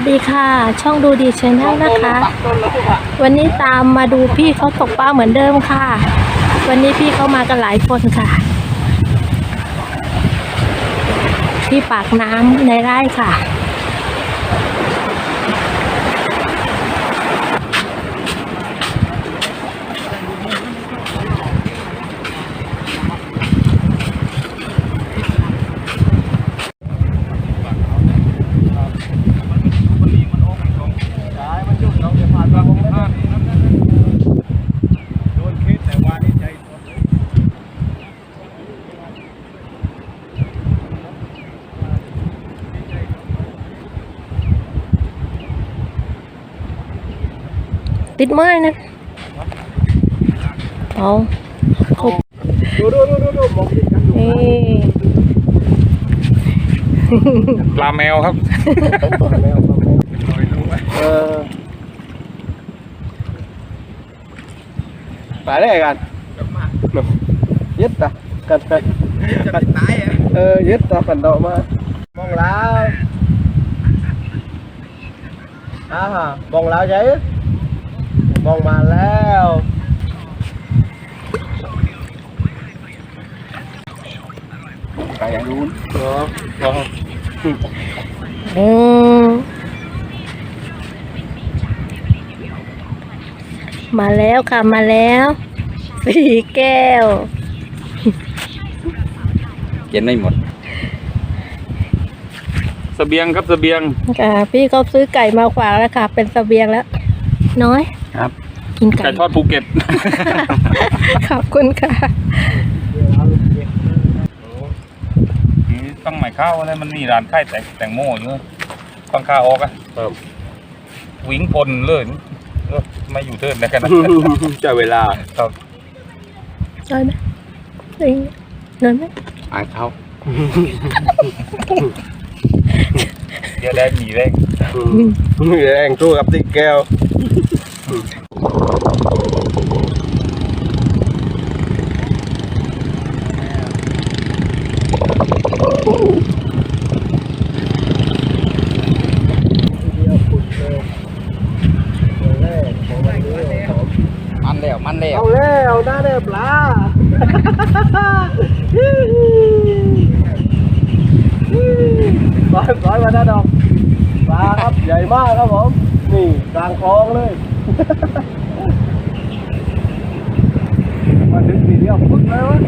วัสดีค่ะ ช่องดูดีชแนลนะคะ วันนี้ตามมาดูพี่เขาตกปลาเหมือนเดิมค่ะ วันนี้พี่เขามากันหลายคนค่ะ ที่ปากน้ำในไร่ค่ะ ติดไม้นะเอาครบดูดูดูดูดูมองติดกันอยู่นี่ปลาแมวครับเออไปได้กันยึดตะกันกันกันตายเออยึดตะกันดอกมามองแล้วอ่ามองแล้วใช่ มองมาแล้วไปอย่างนู้นเออเอออืมมาแล้วค่ะมาแล้วสี่แก้วเย็นไม่หมดสเสบียงครับเสบียงค่ะพี่เขาซื้อไก่มาฝากแล้วค่ะ เป็นเสบียงแล้ว น้อยครับ กินไก่ไก่ทอดภูเก็ต ขอบคุณค่ะ นี่ต้องใหม่ข้าวอะไรมันมีร้านค่ายแต่งแตงโมอยู่ต้องข้าวออกอะวิ่งพลเลยเออไม่อยู่เทินแล้วกันนะจะเวลาครับได้ไหมได้ไหมนอนไหมอ่านเขาเดี๋ยวแดงหนีแรงแรงสู้กับติ๊กแก้ว มันแล้วมันแล้ว เอาแล้วหน้าเด้อปลาร้อยร้อยมาหน้ดอกปลาครับใหญ่มากครับผม นี่กลางคลองเลย มาถึงทีเดียวปึ๊กเลยวะ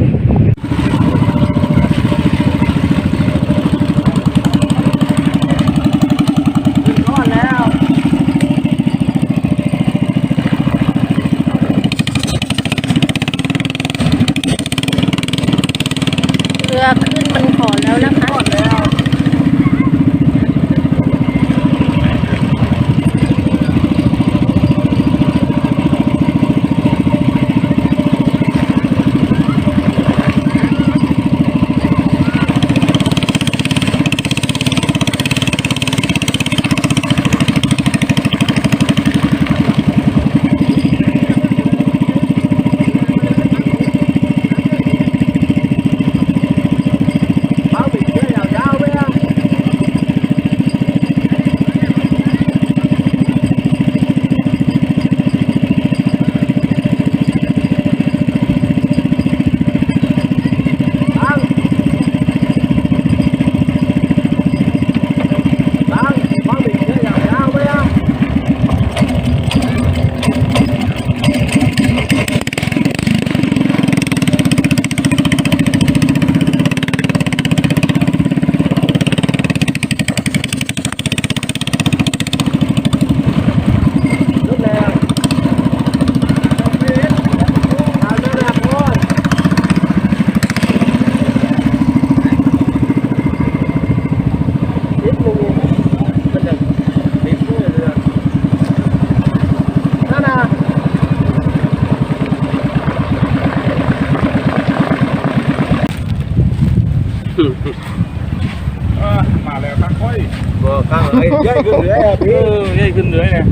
ข้างไอ้ใหญ่ขึ้นเรืออ่อพี่ใหญ่ขึ้นเลยเนี่ย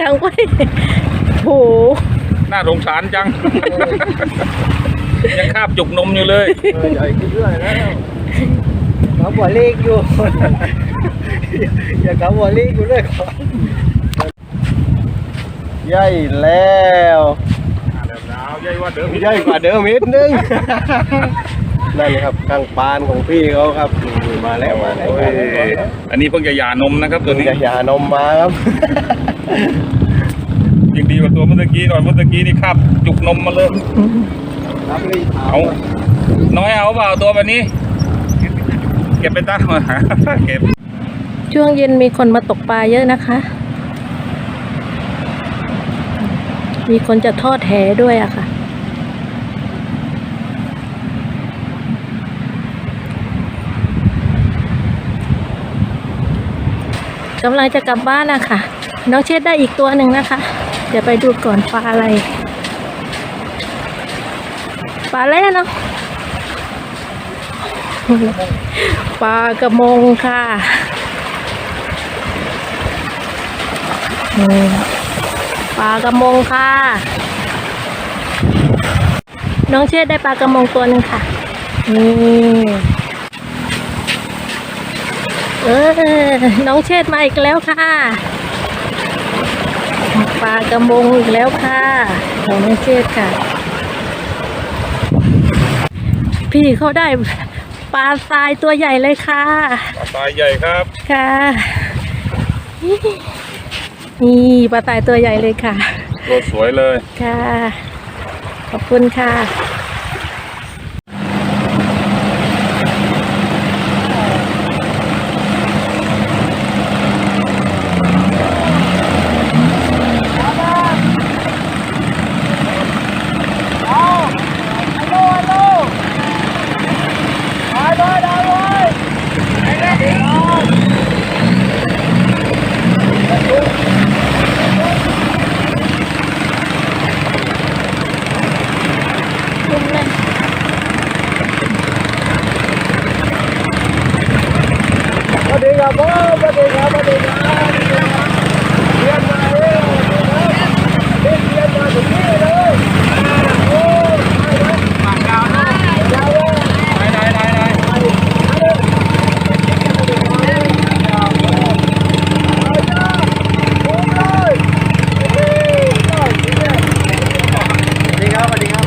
กลางไว้โหน่าสงสารจัง ยังคาบจุกนมอยู่เลยเออใหญ่ขึ้นเรื่อยแล้วเขาบอกเลขอยู่อย่าเขาวอลลี่กูเลยก่อนใหญ่แล้วเดิมดาวใหญ่ว่าเดิมใหญ่กว่าเดิมนิดนึงนั่นครับกลางปานของพี่เขาครับ มาแล้วมาแล้วโอ้ยอันนี้เพิ่งจะหย่านมนะครับตัวนี้อย่าอย่านมมาครับ ยังดีกว่าตัวเมื่อกี้หน่อยเมื่อกี้นี่คาบจุกนมมาเลยรับนี่เอา น้อยเอาเปล่าตัวแบบนี้ เก็บไปตั้งมาเก็บ ช่วงเย็นมีคนมาตกปลาเยอะนะคะ มีคนจะทอดแหด้วยอะค่ะ กำลังจะกลับบ้านนะคะน้องเชษได้อีกตัวหนึ่งนะคะ เดี๋ยวไปดูก่อนปลาอะไร ปลาอะไรนะเนาะปลากระมงค่ะอืมปลากระมงค่ะ น้องเชษได้ปลากระมงตัวหนึ่งค่ะนี่ เออ น้องเชษมาอีกแล้วค่ะ ปลากระมงอีกแล้วค่ะของน้องเชษค่ะ พี่เขาได้ปลาทรายตัวใหญ่เลยค่ะ ปลาใหญ่ครับ ค่ะ นี่ปลาตายตัวใหญ่เลยค่ะ ตัวสวยเลย ค่ะ ขอบคุณค่ะ คุณเลย สวัสดีครับพ่อสวัสดีครับสวัสดีครับเรียนมาเร็วเรียนเรียนมาถึงนี่เลยโอ้ย ปากยาวนะ ยาวเลย ไหนไหนไหนไหน สวัสดีครับสวัสดีครับ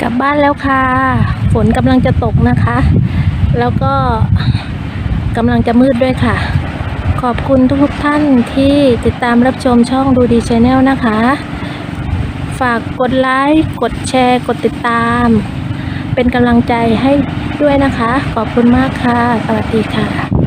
กลับ บ้านแล้วค่ะ ฝนกำลังจะตกนะคะ แล้วก็กำลังจะมืดด้วยค่ะ ขอบคุณทุกๆท่านที่ติดตามรับชมช่องดูดีชาแนลนะคะ ฝากกดไลค์ กดแชร์ กดติดตาม เป็นกำลังใจให้ด้วยนะคะ ขอบคุณมากค่ะ สวัสดีค่ะ